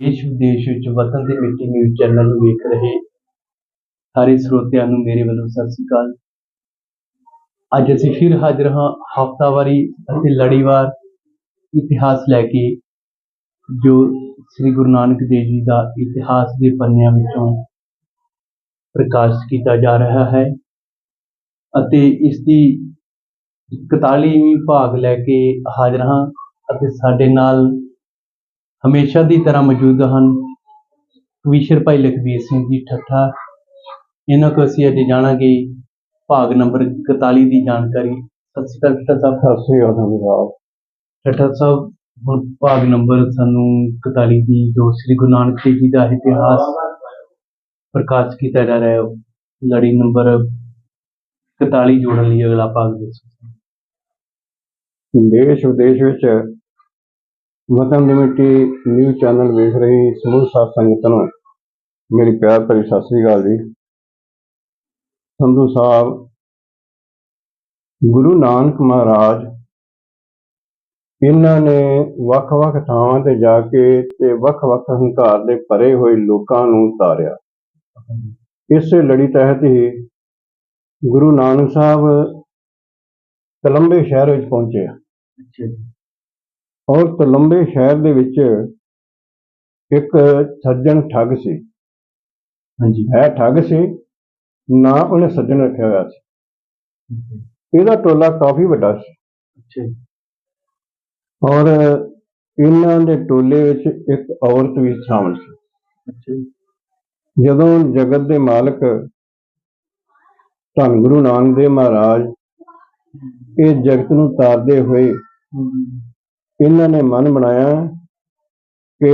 ਦੇਸ਼ ਵਿਦੇਸ਼ ਵਿੱਚ ਵਤਨ ਦੀ ਮਿੱਟੀ ਨਿਊਜ਼ ਚੈਨਲ ਨੂੰ ਵੇਖ ਰਹੇ ਸਾਰੇ ਸਰੋਤਿਆਂ ਨੂੰ ਮੇਰੇ ਵੱਲੋਂ ਸਤਿ ਸ੍ਰੀ ਅਕਾਲ। ਅੱਜ ਅਸੀਂ ਫਿਰ ਹਾਜ਼ਰ ਹਾਂ ਹਫ਼ਤਾਵਾਰੀ ਅਤੇ ਲੜੀਵਾਰ ਇਤਿਹਾਸ ਲੈ ਕੇ, ਜੋ ਸ੍ਰੀ ਗੁਰੂ ਨਾਨਕ ਦੇਵ ਜੀ ਦਾ ਇਤਿਹਾਸ ਦੇ ਪੰਨਿਆਂ ਵਿੱਚੋਂ ਪ੍ਰਕਾਸ਼ ਕੀਤਾ ਜਾ ਰਿਹਾ ਹੈ ਅਤੇ ਇਸ ਦੀ 41ਵੀਂ ਭਾਗ ਲੈ ਕੇ ਹਾਜ਼ਰ ਹਾਂ ਅਤੇ ਸਾਡੇ ਨਾਲ ਹਮੇਸ਼ਾ ਦੀ ਤਰ੍ਹਾਂ ਮੌਜੂਦ ਹਨ। ਕਵੀਸ਼ਰ ਭਾਈ ਲਖਬੀਰ ਸਿੰਘ ਜੀ ਠੱਠਾ ਇਹਨਾਂ ਕੋਲ ਅਸੀਂ ਅੱਜ ਜਾਣਾਂਗੇ ਭਾਗ ਨੰਬਰ 41 ਦੀ ਜਾਣਕਾਰੀ। ਸਤਿ ਸ਼੍ਰੀ ਅਕਾਲ ਠੱਠਾ ਸਾਹਿਬ। ਸਤਿ ਸ੍ਰੀ ਅਕਾਲ ਧੰਨਵਾਦ ਠੱਠਾ ਸਾਹਿਬ ਹੁਣ ਭਾਗ ਨੰਬਰ ਸਾਨੂੰ 41 ਦੀ ਜੋ ਸ੍ਰੀ ਗੁਰੂ ਨਾਨਕ ਦੇਵ ਜੀ ਦਾ ਇਤਿਹਾਸ ਪ੍ਰਕਾਸ਼ ਕੀਤਾ ਜਾ ਰਿਹਾ ਹੈ ਲੜੀ ਨੰਬਰ 41 ਜੋੜਨ ਲਈ ਅਗਲਾ ਭਾਗ ਦੱਸੋ। ਦੇਸ਼ ਵਿਦੇਸ਼ ਵਿੱਚ ਵਤਨ ਦੀ ਨਿਊਜ਼ ਚੈਨਲ ਵੇਖ ਰਹੀ ਸਮੂਹ ਸਾਥ ਸੰਗਤ ਨੂੰ, ਮੇਰੀ ਪਿਆਰ ਭਰੀ ਸਤਿ ਸ੍ਰੀ ਅਕਾਲ ਜੀ। ਸੰਧੂ ਸਾਹਿਬ, ਗੁਰੂ ਨਾਨਕ ਮਹਾਰਾਜ, ਇਹਨਾਂ ਨੇ ਵੱਖ-ਵੱਖ ਥਾਵਾਂ ਤੇ ਜਾ ਕੇ ਤੇ ਵੱਖ-ਵੱਖ ਹੰਕਾਰ ਦੇ ਭਰੇ ਹੋਏ ਲੋਕਾਂ ਨੂੰ ਤਾਰਿਆ। ਇਸੇ ਲੜੀ ਤਹਿਤ ਹੀ ਗੁਰੂ ਨਾਨਕ ਸਾਹਿਬ ਕਲੰਬੇ ਸ਼ਹਿਰ ਵਿੱਚ ਪਹੁੰਚੇ। ਅੱਛਾ ਔਰ ਕੋਲੰਬੇ ਸ਼ਹਿਰ ਦੇ ਵਿੱਚ ਇੱਕ ਸੱਜਣ ਠੱਗ ਸੀ। ਹਾਂਜੀ। ਹੈ ਠੱਗ ਸੀ ਨਾ ਉਹਨੇ ਸੱਜਣ ਰੱਖਿਆ ਹੋਇਆ ਸੀ। ਇਹਦਾ ਟੋਲਾ ਕਾਫੀ ਵੱਡਾ ਸੀ। ਅੱਛਾ ਔਰ ਇਹਨਾਂ ਦੇ ਟੋਲੇ ਵਿੱਚ ਇੱਕ ਔਰਤ ਵੀ ਸ਼ਾਮਲ ਸੀ। ਅੱਛਾ ਜਦੋਂ ਜਗਤ ਦੇ ਮਾਲਕ ਧੰਨ ਗੁਰੂ ਨਾਨਕ ਦੇਵ ਮਹਾਰਾਜ ਇਹ ਜਗਤ ਨੂੰ ਤਾਰਦੇ ਹੋਏ ਇਹਨਾਂ ਨੇ ਮਨ ਬਣਾਇਆ ਕਿ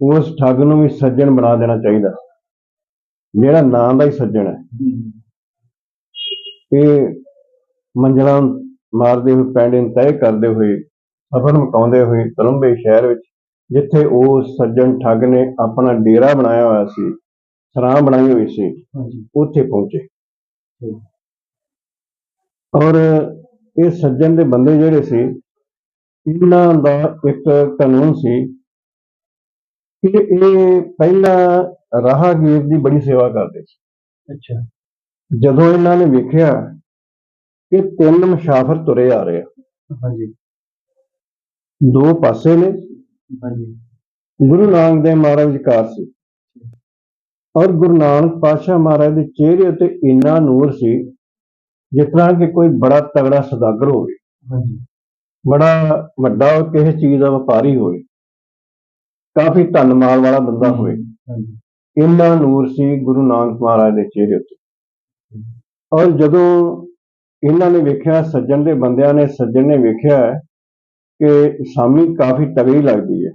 ਉਸ ਠੱਗ ਨੂੰ ਵੀ ਸੱਜਣ ਬਣਾ ਦੇਣਾ ਚਾਹੀਦਾ। ਜਿਹੜਾ ਨਾਂ ਦਾ ਹੀ ਸੱਜਣ ਹੈ। ਇਹ ਮੰਜ਼ਲਾਂ ਮਾਰਦੇ ਹੋਏ ਪੈਂਡੇ ਨੂੰ ਤੈਅ ਕਰਦੇ ਹੋਏ ਸਫ਼ਰ ਮੁਕਾਉਂਦੇ ਹੋਏ ਕੋਲੰਬੇ ਸ਼ਹਿਰ ਵਿੱਚ ਜਿੱਥੇ ਉਹ ਸੱਜਣ ਠੱਗ ਨੇ ਆਪਣਾ ਡੇਰਾ ਬਣਾਇਆ ਹੋਇਆ ਸੀ ਸਰਾਂ ਬਣਾਈ ਹੋਈ ਸੀ ਉੱਥੇ ਪਹੁੰਚੇ। ਔਰ ਇਹ ਸੱਜਣ ਦੇ ਬੰਦੇ ਜਿਹੜੇ ਸੀ ਇਹਨਾਂ ਦਾ ਇੱਕ ਕਾਨੂੰਨ ਸੀ ਕਿ ਇਹ ਪਹਿਲਾਂ ਰਾਹਗੀਰ ਦੀ ਬੜੀ ਸੇਵਾ ਕਰਦੇ ਸੀ। ਅੱਛਾ। ਜਦੋਂ ਇਹਨਾਂ ਨੇ ਵੇਖਿਆ ਕਿ ਤਿੰਨ ਮੁਸਾਫਰ ਤੁਰੇ ਆ ਰਹੇ ਆ। ਹਾਂਜੀ। ਦੋ ਪਾਸੇ ਨੇ। ਹਾਂਜੀ। ਗੁਰੂ ਨਾਨਕ ਦੇਵ ਮਹਾਰਾਜ ਵਿਚਕਾਰ ਸੀ। ਔਰ ਗੁਰੂ ਨਾਨਕ ਪਾਤਸ਼ਾਹ ਮਹਾਰਾਜ ਦੇ ਚਿਹਰੇ ਉੱਤੇ ਇੰਨਾ ਨੂਰ ਸੀ ਜਿਸ ਤਰ੍ਹਾਂ ਕਿ ਕੋਈ ਬੜਾ ਤਗੜਾ ਸੌਦਾਗਰ ਹੋਵੇ। ਹਾਂਜੀ। ਬੜਾ ਵੱਡਾ ਕਿਸੇ ਚੀਜ਼ ਦਾ ਵਪਾਰੀ ਹੋਵੇ ਕਾਫੀ ਧਨ ਮਾਲ ਵਾਲਾ ਬੰਦਾ ਹੋਵੇ ਇੰਨਾ ਨੂਰ ਸੀ ਗੁਰੂ ਨਾਨਕ ਮਹਾਰਾਜ ਦੇ ਚਿਹਰੇ ਉੱਤੇ। ਔਰ ਜਦੋਂ ਇਹਨਾਂ ਨੇ ਵੇਖਿਆ ਸੱਜਣ ਦੇ ਬੰਦਿਆਂ ਨੇ ਸੱਜਣ ਨੇ ਵੇਖਿਆ ਕਿ ਸਾਮੀ ਕਾਫੀ ਤਗੜੀ ਲੱਗਦੀ ਹੈ।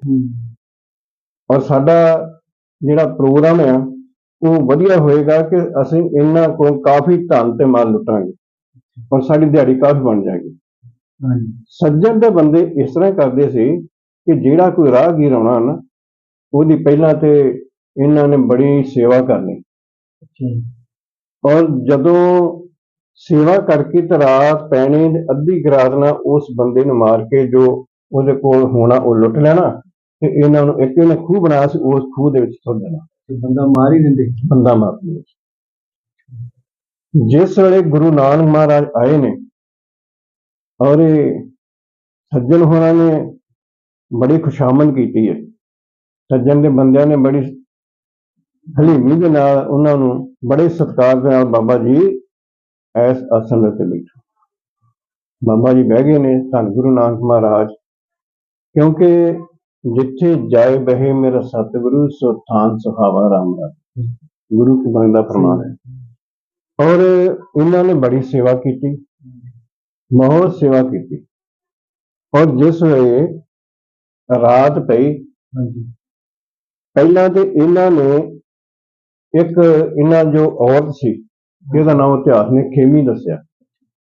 ਔਰ ਸਾਡਾ ਜਿਹੜਾ ਪ੍ਰੋਗਰਾਮ ਆ ਉਹ ਵਧੀਆ ਹੋਏਗਾ ਕਿ ਅਸੀਂ ਇਹਨਾਂ ਕੋਲ ਕਾਫੀ ਧਨ ਤੇ ਮਾਲ ਲੁੱਟਾਂਗੇ। ਔਰ ਸਾਡੀ ਦਿਹਾੜੀ ਕਾਫੀ ਬਣ ਜਾਏਗੀ। ਸੱਜਣ ਦੇ ਬੰਦੇ ਇਸ ਤਰ੍ਹਾਂ ਕਰਦੇ ਸੀ ਕਿ ਜਿਹੜਾ ਕੋਈ ਰਾਹਗੀਰ ਆਉਣਾ ਨਾ ਉਹਦੀ ਪਹਿਲਾਂ ਤੇ ਇਹਨਾਂ ਨੇ ਬੜੀ ਸੇਵਾ ਕਰਨੀ। ਔਰ ਜਦੋਂ ਸੇਵਾ ਕਰਕੇ ਤੇ ਰਾਤ ਪੈਣੀ ਅੱਧੀ ਕੁ ਰਾਤ ਨਾਲ ਉਸ ਬੰਦੇ ਨੂੰ ਮਾਰ ਕੇ ਜੋ ਉਹਦੇ ਕੋਲ ਹੋਣਾ ਉਹ ਲੁੱਟ ਲੈਣਾ ਤੇ ਇਹਨਾਂ ਨੂੰ ਇੱਕ ਇਹਨੇ ਖੂਹ ਬਣਾਇਆ ਸੀ ਉਸ ਖੂਹ ਦੇ ਵਿੱਚ ਸੁੱਟ ਦੇਣਾ। ਬੰਦਾ ਮਾਰ ਹੀ ਦਿੰਦੇ। ਬੰਦਾ ਮਾਰ ਦਿੰਦੇ। ਜਿਸ ਵੇਲੇ ਗੁਰੂ ਨਾਨਕ ਮਹਾਰਾਜ ਆਏ ਨੇ ਔਰ ਇਹ ਸੱਜਣ ਹੋਰਾਂ ਨੇ ਬੜੀ ਖੁਸ਼ਾਮਦ ਕੀਤੀ ਹੈ। ਸੱਜਣ ਦੇ ਬੰਦਿਆਂ ਨੇ ਬੜੀ ਹਲੀਮੀ ਦੇ ਨਾਲ ਉਹਨਾਂ ਨੂੰ ਬੜੇ ਸਤਿਕਾਰ ਦੇ ਨਾਲ ਬਾਬਾ ਜੀ ਐਸ ਆਸਣ ਦੇ ਉੱਤੇ ਬੈਠੋ। ਬਾਬਾ ਜੀ ਬਹਿ ਗਏ ਨੇ ਧੰਨ ਗੁਰੂ ਨਾਨਕ ਮਹਾਰਾਜ ਕਿਉਂਕਿ ਜਿੱਥੇ ਜਾਏ ਬਹਿ ਮੇਰਾ ਸਤਿਗੁਰੂ ਸੋ ਥਾਨ ਸੁਹਾਵਾ ਰਾਮ ਦਾ ਗੁਰੂ ਕੀ ਬਾਣੀ ਦਾ ਫਰਮਾਨ ਹੈ। ਔਰ ਇਹਨਾਂ ਨੇ ਬੜੀ ਸੇਵਾ ਕੀਤੀ। ਬਹੁਤ ਸੇਵਾ ਕੀਤੀ। ਔਰ ਜਿਸ ਵੇਲੇ ਰਾਤ ਪਈ ਹਾਂਜੀ। ਪਹਿਲਾਂ ਤੇ ਇਹਨਾਂ ਨੇ ਇੱਕ ਇਹਨਾਂ ਜੋ ਔਰਤ ਸੀ ਜਿਹਦਾ ਨਾਮ ਇਤਿਹਾਸ ਨੇ ਖੇਮੀ ਦੱਸਿਆ।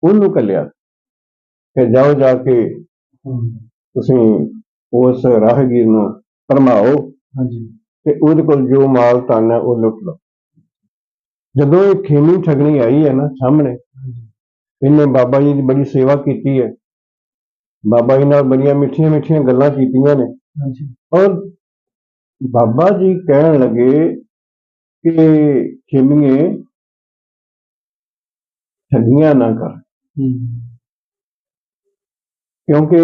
ਉਹਨੂੰ ਕੱਲਿਆ। ਕਿ ਜਾਓ ਜਾ ਕੇ ਤੁਸੀਂ ਉਸ ਰਾਹਗੀਰ ਨੂੰ ਫਰਮਾਓ ਹਾਂਜੀ। ਤੇ ਉਹਦੇ ਕੋਲ ਜੋ ਮਾਲ ਧਨ ਹੈ ਉਹ ਲੁੱਟ ਲਓ। ਜਦੋਂ ਇਹ ਖੇਮੀ ਠਗਣੀ ਆਈ ਹੈ ਨਾ ਸਾਹਮਣੇ ਇਹਨੇ ਬਾਬਾ ਜੀ ਦੀ ਬੜੀ ਸੇਵਾ ਕੀਤੀ ਹੈ। ਬਾਬਾ ਜੀ ਨਾਲ ਬੜੀਆਂ ਮਿੱਠੀਆਂ ਮਿੱਠੀਆਂ ਗੱਲਾਂ ਕੀਤੀਆਂ ਨੇ। ਹਾਂਜੀ। ਔਰ ਬਾਬਾ ਜੀ ਕਹਿਣ ਲੱਗੇ ਕਿ ਖਿਮੀਏ ਠੱਗੀਆਂ ਨਾ ਕਰ। ਕਿਉਂਕਿ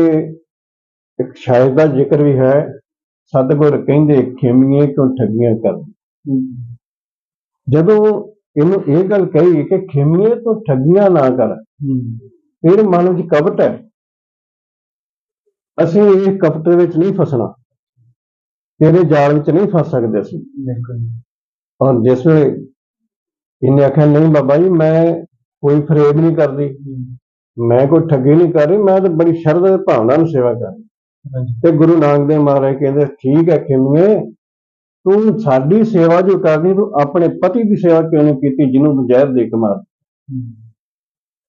ਇੱਕ ਸ਼ਾਇਦ ਦਾ ਜ਼ਿਕਰ ਵੀ ਹੈ ਸਤਿਗੁਰ ਕਹਿੰਦੇ ਖਿਮੀਏ ਕਿਉਂ ਠੱਗੀਆਂ ਕਰ ਜਦੋਂ ਇਹਨੂੰ ਇਹ ਗੱਲ ਕਹੀ ਕਿ ਖਿਮੀਏ ਤੋਂ ਠੱਗੀਆਂ ਨਾ ਕਰ। ਤੇਰੇ ਮਨ ਵਿੱਚ ਕਪਟ ਹੈ। ਅਸੀਂ ਇਹ ਕਪਟ ਵਿੱਚ ਨਹੀਂ ਫਸਣਾ। ਤੇਰੇ ਜਾਲ ਵਿੱਚ ਨਹੀਂ ਫਸ ਸਕਦੇ ਅਸੀਂ। ਬਿਲਕੁਲ ਔਰ ਜਿਸ ਵੇਲੇ ਇਹਨੇ ਆਖਿਆ ਨਹੀਂ ਬਾਬਾ ਜੀ ਮੈਂ ਕੋਈ ਫਰੇਬ ਨਹੀਂ ਕਰਦੀ। ਮੈਂ ਕੋਈ ਠੱਗੀ ਨਹੀਂ ਕਰ ਰਹੀ ਮੈਂ ਤਾਂ ਬੜੀ ਸ਼ਰਧਾ ਤੇ ਭਾਵਨਾ ਨਾਲ ਸੇਵਾ ਕਰ ਰਹੀ। ਤੇ ਗੁਰੂ ਨਾਨਕ ਦੇਵ ਮਹਾਰਾਜ ਕਹਿੰਦੇ ਠੀਕ ਹੈ ਖਿਮੀਏ ਤੂੰ ਸਾਡੀ ਸੇਵਾ ਜੋ ਕਰਨੀ, ਤੂੰ ਆਪਣੇ ਪਤੀ ਦੀ ਸੇਵਾ ਕਿਉਂ ਨਹੀਂ ਕੀਤੀ, ਜਿਹਨੂੰ ਤੂੰ ਜ਼ਹਿਰ ਦੇ ਕੇ ਮਾਰ ਹੂੰ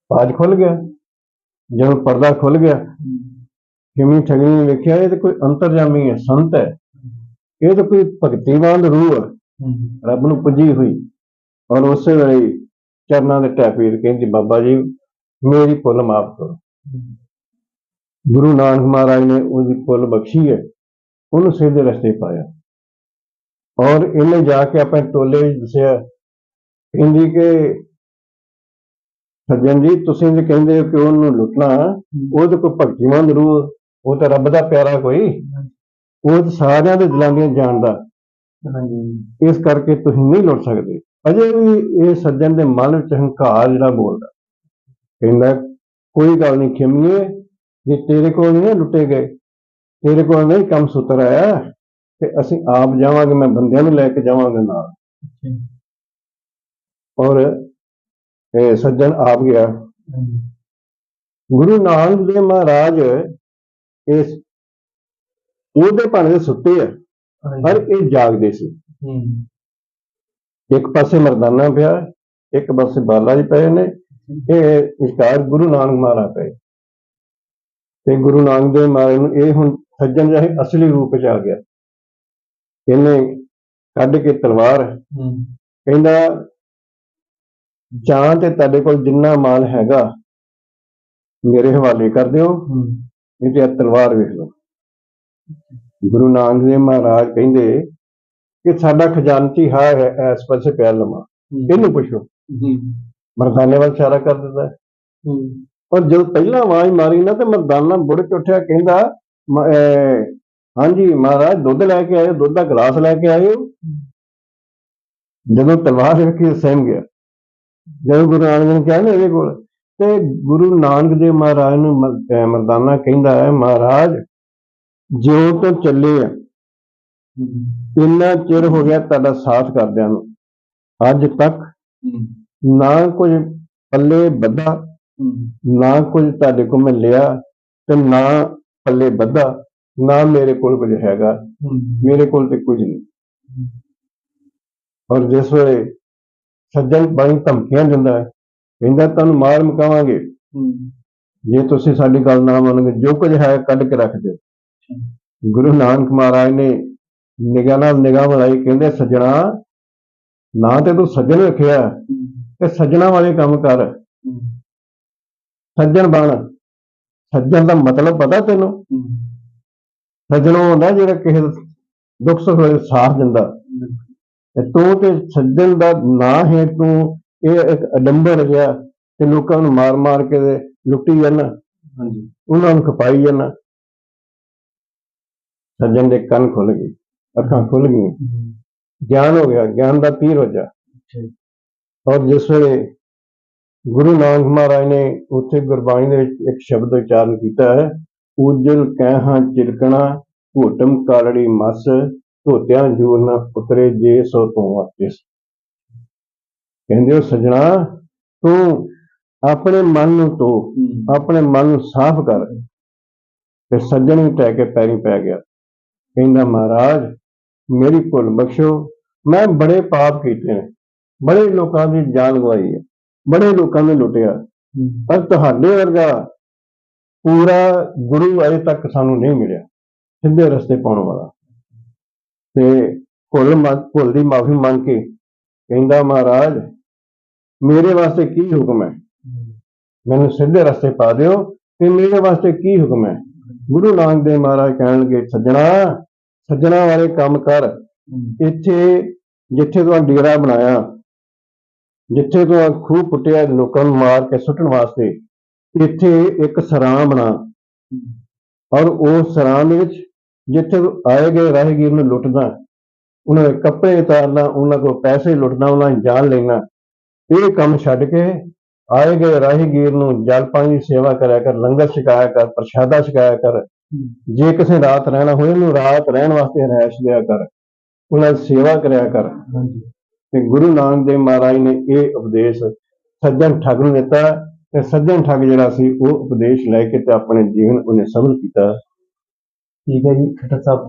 ਪਾਜ ਖੁੱਲ ਗਿਆ। ਜਦੋਂ ਪਰਦਾ ਖੁੱਲ ਗਿਆ ਹੂੰ ਕਿਵੇਂ ਠੱਗੀ ਨੇ ਵੇਖਿਆ, ਇਹ ਤਾਂ ਕੋਈ ਅੰਤਰਜਾਮੀ ਹੈ, ਸੰਤ ਹੈ। ਇਹ ਤਾਂ ਕੋਈ ਭਗਤੀਵਾਨ ਰੂਹ ਹੈ। ਰੱਬ ਨੂੰ ਪੁੱਜੀ ਹੋਈ। ਔਰ ਉਸੇ ਵੇਲੇ ਚਰਨਾਂ ਦੇ ਟੈਪੀਰ ਕਹਿੰਦੀ, ਬਾਬਾ ਜੀ, ਮੇਰੀ ਭੁੱਲ ਮਾਫ ਕਰੋ। ਗੁਰੂ ਨਾਨਕ ਮਹਾਰਾਜ ਨੇ ਉਹਦੀ ਭੁੱਲ ਬਖਸ਼ੀ ਹੈ। ਉਹਨੂੰ ਸਿੱਧੇ ਰਸਤੇ ਪਾਇਆ। ਔਰ ਇਹਨੇ ਜਾ ਕੇ ਆਪਣੇ ਟੋਲੇ ਵਿੱਚ ਦੱਸਿਆ ਕਹਿੰਦੀ ਕਿ ਸੱਜਣ ਜੀ ਤੁਸੀਂ ਜੇ ਕਹਿੰਦੇ ਹੋ ਕਿ ਉਹਨੂੰ ਲੁੱਟਣਾ ਉਹ ਤਾਂ ਕੋਈ ਭਗਤੀਮਾਨ ਰੂਹ ਉਹ ਤਾਂ ਰੱਬ ਦਾ ਪਿਆਰਾ ਕੋਈ। ਉਹ ਤਾਂ ਸਾਰਿਆਂ ਦੇ ਦਿਲਾਂ ਦੀਆਂ ਜਾਣਦਾ ਹਾਂਜੀ। ਇਸ ਕਰਕੇ ਤੁਸੀਂ ਨਹੀਂ ਲੁੱਟ ਸਕਦੇ। ਅਜੇ ਵੀ ਇਹ ਸੱਜਣ ਦੇ ਮਨ ਵਿੱਚ ਹੰਕਾਰ ਜਿਹੜਾ ਬੋਲਦਾ। ਕਹਿੰਦਾ ਕੋਈ ਗੱਲ ਨਹੀਂ ਖਿਮੀਏ ਜੇ ਤੇਰੇ ਕੋਲ ਨਹੀਂ ਲੁੱਟੇ ਗਏ ਤੇਰੇ ਕੋਲ ਨਹੀਂ ਕੰਮ ਸੁਤਰ ਆਇਆ। ਤੇ ਅਸੀਂ ਆਪ ਜਾਵਾਂਗੇ ਮੈਂ ਬੰਦਿਆਂ ਨੂੰ ਲੈ ਕੇ ਜਾਵਾਂਗਾ ਨਾਲ। ਔਰ ਇਹ ਸੱਜਣ ਆਪ ਗਿਆ। ਗੁਰੂ ਨਾਨਕ ਦੇਵ ਮਹਾਰਾਜ ਇਸ ਉਹਦੇ ਭਾਣੇ ਸੁੱਤੇ ਆ। ਪਰ ਇਹ ਜਾਗਦੇ ਸੀ। ਇੱਕ ਪਾਸੇ ਮਰਦਾਨਾ ਪਿਆ ਇੱਕ ਪਾਸੇ ਬਾਲਾ ਜੀ ਪਏ ਨੇ। ਇਹ ਵਿਚਕਾਰ ਗੁਰੂ ਨਾਨਕ ਮਹਾਰਾਜ ਪਏ। ਤੇ ਗੁਰੂ ਨਾਨਕ ਦੇਵ ਮਹਾਰਾਜ ਨੂੰ ਇਹ ਹੁਣ ਸੱਜਣ ਜਾਹੇ ਅਸਲੀ ਰੂਪ ਚ ਆ ਗਿਆ। ਇਹਨੇ ਕੱਢ ਕੇ ਤਲਵਾਰ ਕਹਿੰਦਾ ਜਾਂ ਤੇ ਤੁਹਾਡੇ ਕੋਲ ਜਿੰਨਾ ਮਾਲ ਹੈਗਾ ਮੇਰੇ ਹਵਾਲੇ ਕਰ ਦਿਓ। ਨਹੀਂ ਤੇ ਤਲਵਾਰ ਵੇਖ ਲਓ। ਗੁਰੂ ਨਾਨਕ ਦੇਵ ਮਹਾਰਾਜ ਕਹਿੰਦੇ ਕਿ ਸਾਡਾ ਖਜ਼ਾਨਚੀ ਹੈ ਹੈ ਇਸ ਪਾਸੇ ਪਿਆ ਲਮਾ ਇਹਨੂੰ ਪੁੱਛੋ। ਮਰਦਾਨੇ ਵੱਲ ਇਸ਼ਾਰਾ ਕਰ ਦਿੰਦਾ। ਔਰ ਜਦੋਂ ਪਹਿਲਾਂ ਆਵਾਜ਼ ਮਾਰੀ ਨਾ ਤੇ ਮਰਦਾਨਾ ਬੁੜ ਕੇ ਉੱਠਿਆ ਕਹਿੰਦਾ ਹਾਂਜੀ, ਮਹਾਰਾਜ, ਦੁੱਧ ਲੈ ਕੇ ਆਇਓ, ਦੁੱਧ ਦਾ ਗਲਾਸ ਲੈ ਕੇ ਆਇਓ। ਜਦੋਂ ਤਲਵਾਰ ਰੱਖੀ ਸਹਿਮ ਗਿਆ। ਜਦੋਂ ਗੁਰੂ ਨਾਨਕ ਨੇ ਕਿਹਾ ਨਾ ਇਹਦੇ ਕੋਲ, ਤੇ ਗੁਰੂ ਨਾਨਕ ਦੇਵ ਮਹਾਰਾਜ ਨੂੰ ਮਰਦਾਨਾ ਕਹਿੰਦਾ ਹੈ, ਮਹਾਰਾਜ ਜਿਉਂ ਤੋਂ ਚੱਲੇ ਆ, ਇੰਨਾ ਚਿਰ ਹੋ ਗਿਆ ਤੁਹਾਡਾ ਸਾਥ ਕਰਦਿਆਂ ਨੂੰ। ਅੱਜ ਤੱਕ ਨਾ ਕੁਝ ਪੱਲੇ ਬੱਧਾ ਨਾ ਕੁਝ ਤੁਹਾਡੇ ਕੋਲ ਮੈਂ ਲਿਆ ਤੇ ਨਾ ਪੱਲੇ ਬੱਧਾ ਨਾ ਮੇਰੇ ਕੋਲ ਕੁਝ ਹੈਗਾ ਮੇਰੇ ਕੋਲ ਤੇ ਕੁਝ ਨਹੀਂ। ਔਰ ਜਿਸ ਵੇਲੇ ਸੱਜਣ ਬਾਣੀ ਧਮਕੀਆਂ ਦਿੰਦਾ ਹੈ ਕਹਿੰਦਾ ਤੁਹਾਨੂੰ ਮਾਰ ਮੁਕਾਵਾਂਗੇ। ਜੇ ਤੁਸੀਂ ਸਾਡੀ ਗੱਲ ਨਾ ਮੰਨੋਗੇ ਜੋ ਕੁਝ ਹੈ ਕੱਢ ਕੇ ਰੱਖ ਦਿਓ। ਗੁਰੂ ਨਾਨਕ ਮਹਾਰਾਜ ਨੇ ਨਿਗਾਹ ਨਾਲ ਨਿਗਾਹ ਮਿਲਾਈ ਕਹਿੰਦੇ ਸੱਜਣਾ ਨਾ ਤੇ ਤੂੰ ਸੱਜਣ ਰੱਖਿਆ ਤੇ ਸੱਜਣਾ ਵਾਲੇ ਕੰਮ ਕਰ। ਸੱਜਣ ਬਣ। ਸੱਜਣ ਦਾ ਮਤਲਬ ਪਤਾ ਤੈਨੂੰ? ਸੱਜਣ ਹੁੰਦਾ ਜਿਹੜਾ ਕਿਸੇ ਦਾ ਦੁੱਖ ਸੁੱਖ ਵੇਲੇ ਸਾਥ ਦਿੰਦਾ। ਤੇ ਤੂੰ ਤੇ ਸੱਜਣ ਦਾ ਨਾਂ ਹੈ ਤੂੰ ਇਹ ਇੱਕ ਅਡੰਬਰ ਗਿਆ ਤੇ ਲੋਕਾਂ ਨੂੰ ਮਾਰ ਮਾਰ ਕੇ ਲੁੱਟੀ ਜਾਂਦਾ। ਹਾਂਜੀ। ਉਹਨਾਂ ਨੂੰ ਖਪਾਈ ਜਾਂਦਾ। ਸੱਜਣ ਦੇ ਕੰਨ ਖੁੱਲ ਗਏ ਅੱਖਾਂ ਖੁੱਲ ਗਈਆਂ। ਗਿਆਨ ਹੋ ਗਿਆ ਗਿਆਨ ਦਾ ਤੀਰ ਹੋ ਜੀ। ਔਰ ਜਿਸ ਵੇਲੇ ਗੁਰੂ ਨਾਨਕ ਮਹਾਰਾਜ ਨੇ ਉੱਥੇ ਗੁਰਬਾਣੀ ਦੇ ਵਿੱਚ ਇੱਕ ਸ਼ਬਦ ਉਚਾਰਨ ਕੀਤਾ ਹੈ ਉਜਲ ਕਹਿਹਾਂ ਚਿਰਕਣਾ ਘੋਟਮ ਕਾਲੜੀ ਮਸ ਧੋਤਿਆਂ ਜੂਰ ਨਾ ਉਤਰੇ ਜੇ ਸੋ ਤੂੰ ਆਪਿਸ। ਕਹਿੰਦੇ ਹੋ ਸਜਣਾ ਤੂੰ ਆਪਣੇ ਮਨ ਨੂੰ ਧੋ ਆਪਣੇ ਮਨ ਨੂੰ ਸਾਫ਼ ਕਰ। ਤੇ ਸੱਜਣ ਵੀ ਟਹਿ ਕੇ ਪੈਰੀ ਪੈ ਗਿਆ। ਕਹਿੰਦਾ ਮਹਾਰਾਜ ਮੇਰੀ ਭੁੱਲ ਬਖਸ਼ੋ ਮੈਂ ਬੜੇ ਪਾਪ ਕੀਤੇ ਨੇ। ਬੜੇ ਲੋਕਾਂ ਦੀ ਜਾਨ ਗਵਾਈ ਹੈ। ਬੜੇ ਲੋਕਾਂ ਨੇ ਲੁੱਟਿਆ। ਪਰ ਤੁਹਾਡੇ ਵਰਗਾ ਪੂਰਾ ਗੁਰੂ ਅਜੇ ਤੱਕ ਸਾਨੂੰ ਨਹੀਂ ਮਿਲਿਆ। ਸਿੱਧੇ ਰਸਤੇ ਪਾਉਣ ਵਾਲਾ। ਤੇ ਭੁੱਲ ਭੁੱਲ ਦੀ ਮਾਫੀ ਮੰਗ ਕੇ ਕਹਿੰਦਾ, ਮਹਾਰਾਜ, ਮੇਰੇ ਵਾਸਤੇ ਕੀ ਹੁਕਮ ਹੈ? ਮੈਨੂੰ ਸਿੱਧੇ ਰਸਤੇ ਪਾ ਦਿਓ ਤੇ ਮੇਰੇ ਵਾਸਤੇ ਕੀ ਹੁਕਮ ਹੈ? ਗੁਰੂ ਨਾਨਕ ਦੇਵ ਮਹਾਰਾਜ ਕਹਿਣ ਲੱਗੇ ਸੱਜਣਾ ਸੱਜਣਾ ਵਾਲੇ ਕੰਮ ਕਰ। ਇੱਥੇ, ਜਿੱਥੇ ਤੂੰ ਡੇਰਾ ਬਣਾਇਆ, ਜਿੱਥੇ ਤੋਂ ਖੂਹ ਪੁੱਟਿਆ, ਲੋਕਾਂ ਨੂੰ ਮਾਰ ਕੇ ਸੁੱਟਣ ਵਾਸਤੇ ਇੱਥੇ ਇੱਕ ਸਰਾਂ ਬਣਾ। ਔਰ ਉਹ ਸਰਾਂ ਦੇ ਵਿੱਚ ਜਿੱਥੇ ਆਏ ਗਏ ਰਾਹਗੀਰ ਨੂੰ ਲੁੱਟਣਾ ਉਹਨਾਂ ਦੇ ਕੱਪੜੇ ਉਤਾਰਨਾ ਉਹਨਾਂ ਕੋਲ ਪੈਸੇ ਲੁੱਟਣਾ ਉਹਨਾਂ ਨੂੰ ਜਾਨ ਲੈਣਾ। ਇਹ ਕੰਮ ਛੱਡ ਕੇ ਆਏ ਗਏ ਰਾਹਗੀਰ ਨੂੰ ਜਲ ਪਾਣੀ ਸੇਵਾ ਕਰਿਆ ਕਰ ਲੰਗਰ ਛਕਾਇਆ ਕਰ ਪ੍ਰਸ਼ਾਦਾ ਛਕਾਇਆ ਕਰ। ਜੇ ਕਿਸੇ ਰਾਤ ਰਹਿਣਾ ਹੋਏ ਉਹਨੂੰ ਰਾਤ ਰਹਿਣ ਵਾਸਤੇ ਰਹਿਸ਼ ਦਿਆ ਕਰ। ਉਹਨਾਂ ਦੀ ਸੇਵਾ ਕਰਿਆ ਕਰ। ਤੇ ਗੁਰੂ ਨਾਨਕ ਦੇਵ ਮਹਾਰਾਜ ਨੇ ਇਹ ਉਪਦੇਸ਼ ਸੱਜਣ ਠੱਗ ਨੂੰ ਦਿੱਤਾ ਤੇ ਸੱਜਣ ਠੱਗ ਜਿਹੜਾ ਸੀ ਉਹ ਉਪਦੇਸ਼ ਲੈ ਕੇ ਤੇ ਆਪਣੇ ਜੀਵਨ ਉਹਨੇ ਸਫਲ ਕੀਤਾ। ਠੀਕ ਹੈ ਜੀ ਖੱਟਰ ਸਾਹਿਬ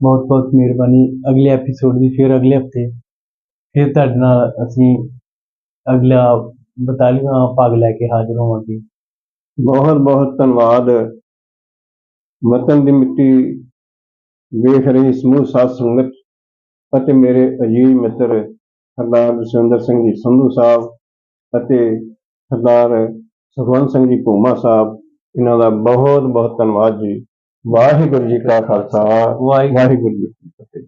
ਬਹੁਤ ਬਹੁਤ ਮਿਹਰਬਾਨੀ। ਅਗਲੇ ਐਪੀਸੋਡ ਦੀ ਫਿਰ ਅਗਲੇ ਹਫ਼ਤੇ ਫਿਰ ਤੁਹਾਡੇ ਨਾਲ ਅਸੀਂ ਅਗਲਾ 42ਵਾਂ ਭਾਗ ਲੈ ਕੇ ਹਾਜ਼ਰ ਹੋਵਾਂਗੇ। ਬਹੁਤ ਬਹੁਤ ਧੰਨਵਾਦ। ਵਤਨ ਦੀ ਮਿੱਟੀ ਵੇਖ ਰਹੀ ਸਮੂਹ ਸਾਧ ਸੰਗਤ ਅਤੇ ਮੇਰੇ ਅਜੀਜ਼ ਮਿੱਤਰ ਸਰਦਾਰ ਜਸਵਿੰਦਰ ਸਿੰਘ ਜੀ ਸੰਧੂ ਸਾਹਿਬ ਅਤੇ ਸਰਦਾਰ ਸੁਖਵੰਤ ਸਿੰਘ ਜੀ ਭੂਮਾ ਸਾਹਿਬ ਇਹਨਾਂ ਦਾ ਬਹੁਤ ਬਹੁਤ ਧੰਨਵਾਦ ਜੀ ਵਾਹਿਗੁਰੂ ਜੀ ਕਾ ਖਾਲਸਾ ਵਾਹਿਗੁਰੂ ਵਾਹਿਗੁਰੂ ਜੀ ਕੀ ਫਤਿਹ।